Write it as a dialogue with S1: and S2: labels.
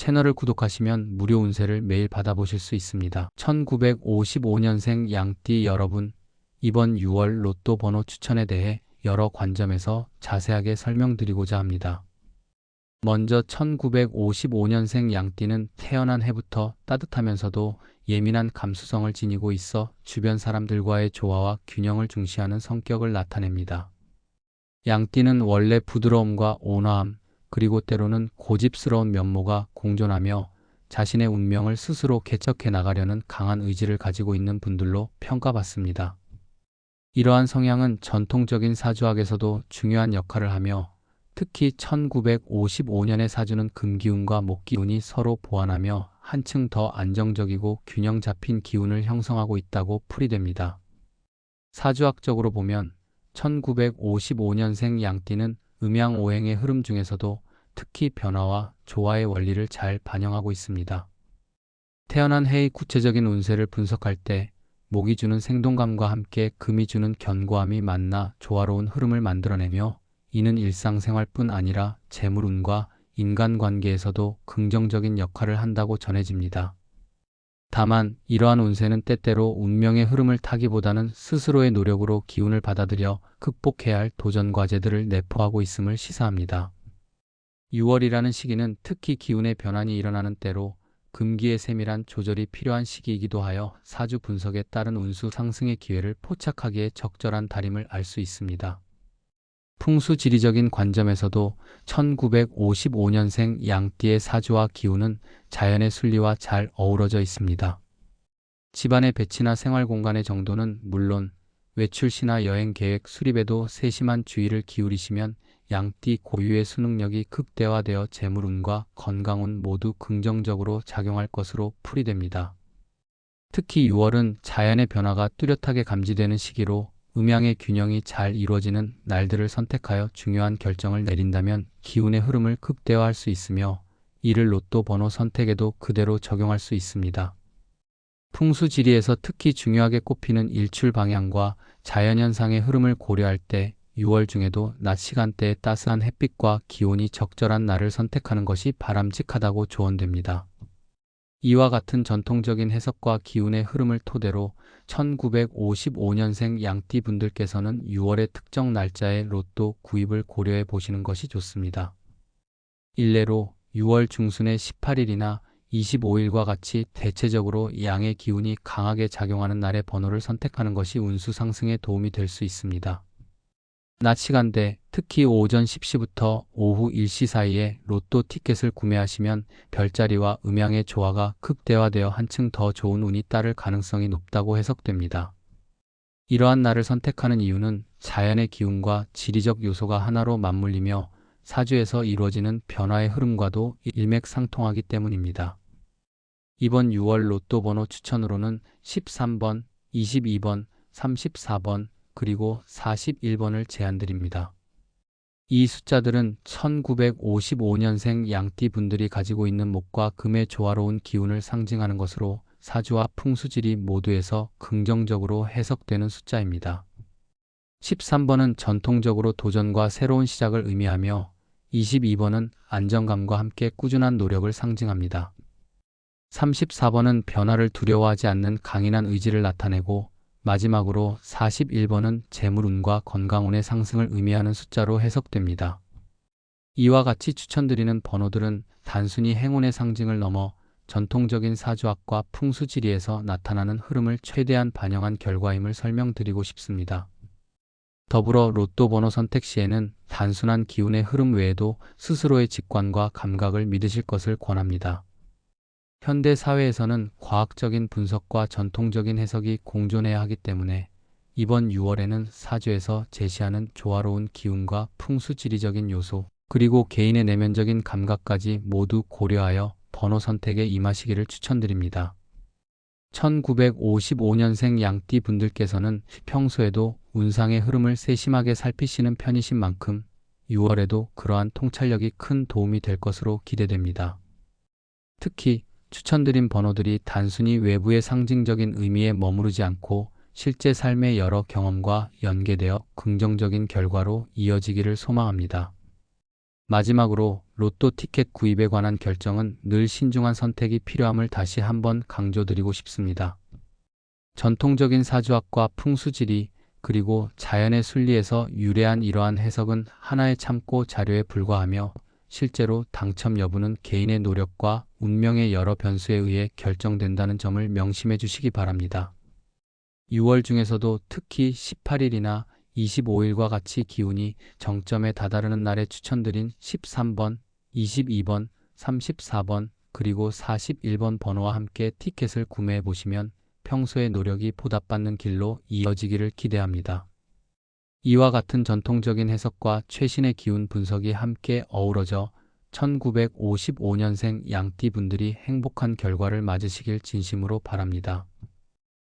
S1: 채널을 구독하시면 무료 운세를 매일 받아보실 수 있습니다. 1955년생 양띠 여러분, 이번 6월 로또 번호 추천에 대해 여러 관점에서 자세하게 설명드리고자 합니다. 먼저 1955년생 양띠는 태어난 해부터 따뜻하면서도 예민한 감수성을 지니고 있어 주변 사람들과의 조화와 균형을 중시하는 성격을 나타냅니다. 양띠는 원래 부드러움과 온화함, 그리고 때로는 고집스러운 면모가 공존하며 자신의 운명을 스스로 개척해 나가려는 강한 의지를 가지고 있는 분들로 평가받습니다. 이러한 성향은 전통적인 사주학에서도 중요한 역할을 하며 특히 1955년의 사주는 금기운과 목기운이 서로 보완하며 한층 더 안정적이고 균형 잡힌 기운을 형성하고 있다고 풀이됩니다. 사주학적으로 보면 1955년생 양띠는 음양 오행의 흐름 중에서도 특히 변화와 조화의 원리를 잘 반영하고 있습니다. 태어난 해의 구체적인 운세를 분석할 때 목이 주는 생동감과 함께 금이 주는 견고함이 만나 조화로운 흐름을 만들어내며 이는 일상생활뿐 아니라 재물운과 인간관계에서도 긍정적인 역할을 한다고 전해집니다. 다만 이러한 운세는 때때로 운명의 흐름을 타기보다는 스스로의 노력으로 기운을 받아들여 극복해야 할 도전 과제들을 내포하고 있음을 시사합니다. 6월이라는 시기는 특히 기운의 변환이 일어나는 때로 금기의 세밀한 조절이 필요한 시기이기도 하여 사주 분석에 따른 운수 상승의 기회를 포착하기에 적절한 달임을 알 수 있습니다. 풍수 지리적인 관점에서도 1955년생 양띠의 사주와 기운은 자연의 순리와 잘 어우러져 있습니다. 집안의 배치나 생활 공간의 정도는 물론 외출 시나 여행 계획 수립에도 세심한 주의를 기울이시면 양띠 고유의 수능력이 극대화되어 재물운과 건강운 모두 긍정적으로 작용할 것으로 풀이됩니다. 특히 6월은 자연의 변화가 뚜렷하게 감지되는 시기로 음양의 균형이 잘 이루어지는 날들을 선택하여 중요한 결정을 내린다면 기운의 흐름을 극대화할 수 있으며 이를 로또 번호 선택에도 그대로 적용할 수 있습니다. 풍수지리에서 특히 중요하게 꼽히는 일출 방향과 자연현상의 흐름을 고려할 때 6월 중에도 낮 시간대에 따스한 햇빛과 기온이 적절한 날을 선택하는 것이 바람직하다고 조언됩니다. 이와 같은 전통적인 해석과 기운의 흐름을 토대로 1955년생 양띠 분들께서는 6월의 특정 날짜의 로또 구입을 고려해 보시는 것이 좋습니다. 일례로 6월 중순의 18일이나 25일과 같이 대체적으로 양의 기운이 강하게 작용하는 날의 번호를 선택하는 것이 운수 상승에 도움이 될 수 있습니다. 낮 시간대, 특히 오전 10시부터 오후 1시 사이에 로또 티켓을 구매하시면 별자리와 음양의 조화가 극대화되어 한층 더 좋은 운이 따를 가능성이 높다고 해석됩니다. 이러한 날을 선택하는 이유는 자연의 기운과 지리적 요소가 하나로 맞물리며 사주에서 이루어지는 변화의 흐름과도 일맥상통하기 때문입니다. 이번 6월 로또 번호 추천으로는 13번, 22번, 34번, 그리고 41번을 제안드립니다. 이 숫자들은 1955년생 양띠 분들이 가지고 있는 목과 금의 조화로운 기운을 상징하는 것으로 사주와 풍수질이 모두에서 긍정적으로 해석되는 숫자입니다. 13번은 전통적으로 도전과 새로운 시작을 의미하며 22번은 안정감과 함께 꾸준한 노력을 상징합니다. 34번은 변화를 두려워하지 않는 강인한 의지를 나타내고 마지막으로 41번은 재물운과 건강운의 상승을 의미하는 숫자로 해석됩니다. 이와 같이 추천드리는 번호들은 단순히 행운의 상징을 넘어 전통적인 사주학과 풍수지리에서 나타나는 흐름을 최대한 반영한 결과임을 설명드리고 싶습니다. 더불어 로또 번호 선택 시에는 단순한 기운의 흐름 외에도 스스로의 직관과 감각을 믿으실 것을 권합니다. 현대 사회에서는 과학적인 분석과 전통적인 해석이 공존해야 하기 때문에 이번 6월에는 사주에서 제시하는 조화로운 기운과 풍수지리적인 요소, 그리고 개인의 내면적인 감각까지 모두 고려하여 번호 선택에 임하시기를 추천드립니다. 1955년생 양띠 분들께서는 평소에도 운상의 흐름을 세심하게 살피시는 편이신 만큼 6월에도 그러한 통찰력이 큰 도움이 될 것으로 기대됩니다. 특히 추천드린 번호들이 단순히 외부의 상징적인 의미에 머무르지 않고 실제 삶의 여러 경험과 연계되어 긍정적인 결과로 이어지기를 소망합니다. 마지막으로 로또 티켓 구입에 관한 결정은 늘 신중한 선택이 필요함을 다시 한번 강조드리고 싶습니다. 전통적인 사주학과 풍수지리 그리고 자연의 순리에서 유래한 이러한 해석은 하나의 참고 자료에 불과하며 실제로 당첨 여부는 개인의 노력과 운명의 여러 변수에 의해 결정된다는 점을 명심해 주시기 바랍니다. 6월 중에서도 특히 18일이나 25일과 같이 기운이 정점에 다다르는 날에 추천드린 13번, 22번, 34번, 그리고 41번 번호와 함께 티켓을 구매해 보시면 평소의 노력이 보답받는 길로 이어지기를 기대합니다. 이와 같은 전통적인 해석과 최신의 기운 분석이 함께 어우러져 1955년생 양띠 분들이 행복한 결과를 맞으시길 진심으로 바랍니다.